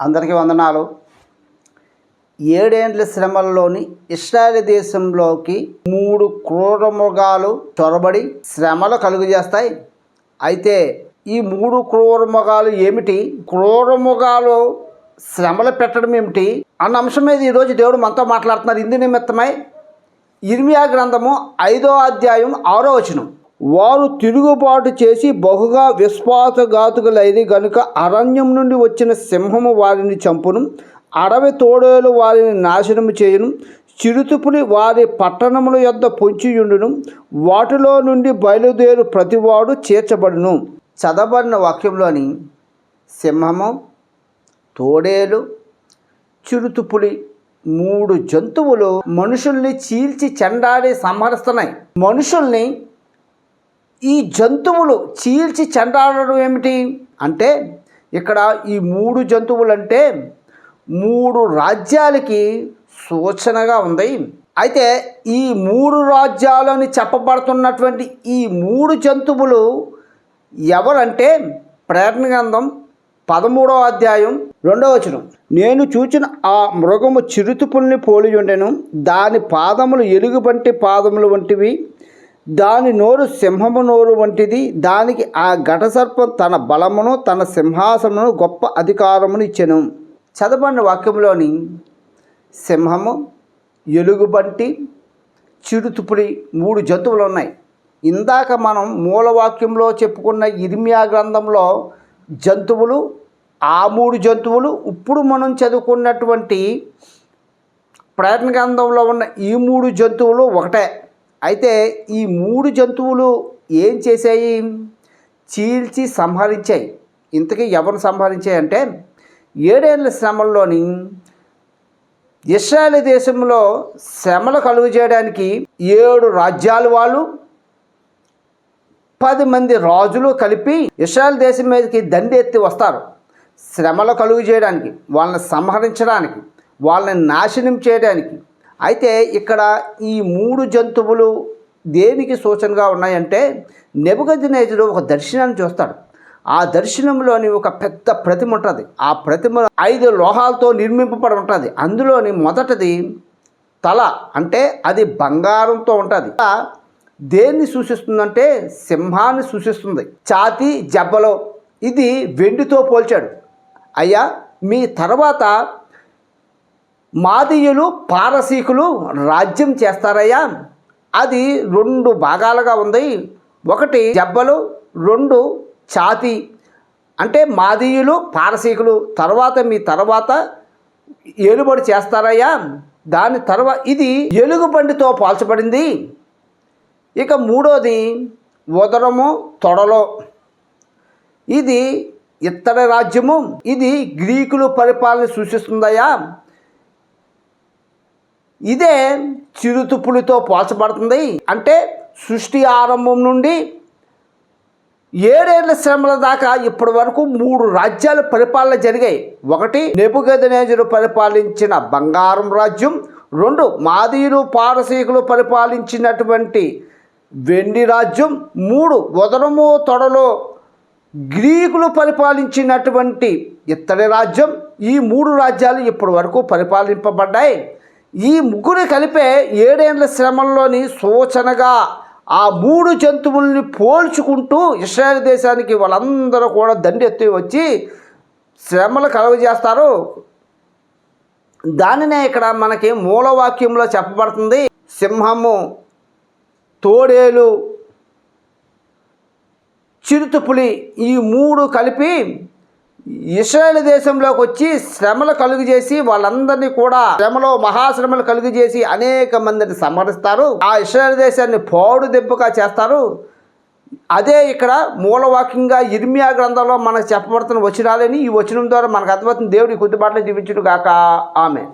అందరికీ వందనాలు. ఏడేండ్ల శ్రమల్లోని ఇస్రాయల్ దేశంలోకి మూడు క్రూర మృగాలు చొరబడి శ్రమలు కలుగజేస్తాయి. అయితే ఈ మూడు క్రూర మృగాలు ఏమిటి? క్రూర మృగాలు శ్రమలు పెట్టడం ఏమిటి? అన్న అంశం మీద ఈరోజు దేవుడు మనతో మాట్లాడుతున్నారు. ఇందు నిమిత్తమై ఇర్మియా గ్రంథము ఐదో అధ్యాయం ఆరో వచనం. వారు తిరుగుబాటు చేసి బహుగా విశ్వాసఘాతుకులైన గనుక అరణ్యం నుండి వచ్చిన సింహము వారిని చంపును అడవి తోడేలు వారిని నాశనము చేయను చిరుతుపుని వారి పట్టణముల యొద్ద పొంచియుండును వాటిలో నుండి బయలుదేరు ప్రతివాడు చేర్చబడును. చదవబడిన వాక్యంలోని సింహము తోడేలు చిరుతుపులి మూడు జంతువులు మనుషుల్ని చీల్చి చెండాడి సంహరిస్తున్నాయి మనుషుల్ని ఈ జంతువులు చీల్చి చెండాడడం ఏమిటి? అంటే ఇక్కడ ఈ మూడు జంతువులు అంటే మూడు రాజ్యాలకి సూచనగా ఉంది. అయితే ఈ మూడు రాజ్యాలని చెప్పబడుతున్నటువంటి ఈ మూడు జంతువులు ఎవరంటే? ప్రేరణ గ్రంథం పదమూడవ అధ్యాయం రెండవ వచనం. నేను చూచిన ఆ మృగము చిరుతుపుల్ని పోలి ఉండెను. దాని పాదములు ఎలుగుబంటి పాదములు వంటివి. దాని నోరు సింహము నోరు వంటిది. దానికి ఆ ఘటసర్పం తన బలమును తన సింహాసనమును గొప్ప అధికారమును ఇచ్చెను. చదవండి వాక్యంలోని సింహము ఎలుగుబంటి చిరుతుపుడి మూడు జంతువులు ఉన్నాయి. ఇందాక మనం మూలవాక్యంలో చెప్పుకున్న ఇర్మియా గ్రంథంలో జంతువులు ఆ మూడు జంతువులు ఇప్పుడు మనం చదువుకున్నటువంటి ప్రయత్న గ్రంథంలో ఉన్న ఈ మూడు జంతువులు ఒకటే. అయితే ఈ మూడు జంతువులు ఏం చేశాయి? చీల్చి సంహరించాయి. ఇంతకీ ఎవరు సంహరించాయి అంటే ఏడేళ్ళ శ్రమల్లోని ఇస్రాయల్ దేశంలో శ్రమలు కలుగు చేయడానికి ఏడు రాజ్యాలు వాళ్ళు పది మంది రాజులు కలిపి ఇస్రాయల్ దేశం మీదకి దండి ఎత్తి వస్తారు. శ్రమలు కలుగు చేయడానికి వాళ్ళని సంహరించడానికి వాళ్ళని నాశనం చేయడానికి. అయితే ఇక్కడ ఈ మూడు జంతువులు దేనికి సూచనగా ఉన్నాయంటే నెబుగజ్జనేజుడు ఒక దర్శనాన్ని చూస్తాడు. ఆ దర్శనంలోని ఒక పెద్ద ప్రతిమ ఉంటుంది. ఆ ప్రతిమ ఐదు లోహాలతో నిర్మింపబడి ఉంటుంది. అందులోని మొదటిది తల అంటే అది బంగారంతో ఉంటుంది. దేన్ని సూచిస్తుందంటే సింహాన్ని సూచిస్తుంది. ఛాతి జబ్బలో ఇది వెండితో పోల్చాడు. అయ్యా మీ తర్వాత మాదీయులు పారసీకులు రాజ్యం చేస్తారయ్యా. అది రెండు భాగాలుగా ఉంది. ఒకటి జబ్బలు రెండు ఛాతి. అంటే మాదీయులు పారసీకులు తర్వాత మీ తర్వాత ఏలుబడి చేస్తారయ్యా. దాని తర్వాత ఇది ఎలుగుబండితో పోల్చబడింది. ఇక మూడోది ఉదరము తొడలో. ఇది ఇత్తడి రాజ్యము. ఇది గ్రీకులు పరిపాలన సూచిస్తుందయ్యా ఇదే చిరుతుప్పులతో పోల్చబడుతుంది. అంటే సృష్టి ఆరంభం నుండి ఏడేళ్ళ శ్రమల దాకా ఇప్పటి వరకు మూడు రాజ్యాలు పరిపాలన జరిగాయి. ఒకటి నెబుగదనేజుడు పరిపాలించిన బంగారం రాజ్యం రెండు మాదీయులు పారసీకులు పరిపాలించినటువంటి వెండి రాజ్యం మూడు ఉదరము తొడలో గ్రీకులు పరిపాలించినటువంటి ఇత్తడి రాజ్యం. ఈ మూడు రాజ్యాలు ఇప్పటి వరకు పరిపాలింపబడ్డాయి. ఈ ముగ్గురు కలిపే ఏడేళ్ళ శ్రమంలోని సూచనగా ఆ మూడు జంతువుల్ని పోల్చుకుంటూ ఇస్రాయల్ దేశానికి వాళ్ళందరూ కూడా దండెత్తి వచ్చి శ్రమలు కలుగజేస్తారు. దానినే ఇక్కడ మనకి మూలవాక్యంలో చెప్పబడుతుంది. సింహము తోడేలు చిరుతుపులి ఈ మూడు కలిపి ఇస్రాయేల్ దేశంలోకి వచ్చి శ్రమలు కలుగు చేసి వాళ్ళందరినీ కూడా శ్రమలో మహాశ్రమలు కలుగు చేసి అనేక మందిని సంహరిస్తారు. ఆ ఇస్రాయేల్ దేశాన్ని పోడు దెబ్బగా చేస్తారు. అదే ఇక్కడ మూలవాక్యంగా ఇర్మియా గ్రంథంలో మనకు చెప్పబడుతున్న వచనాలని ఈ వచనం ద్వారా మనకు అర్థమవుతుంది దేవుడి కొద్దిబాట్లు జీవించుడు కాక ఆమె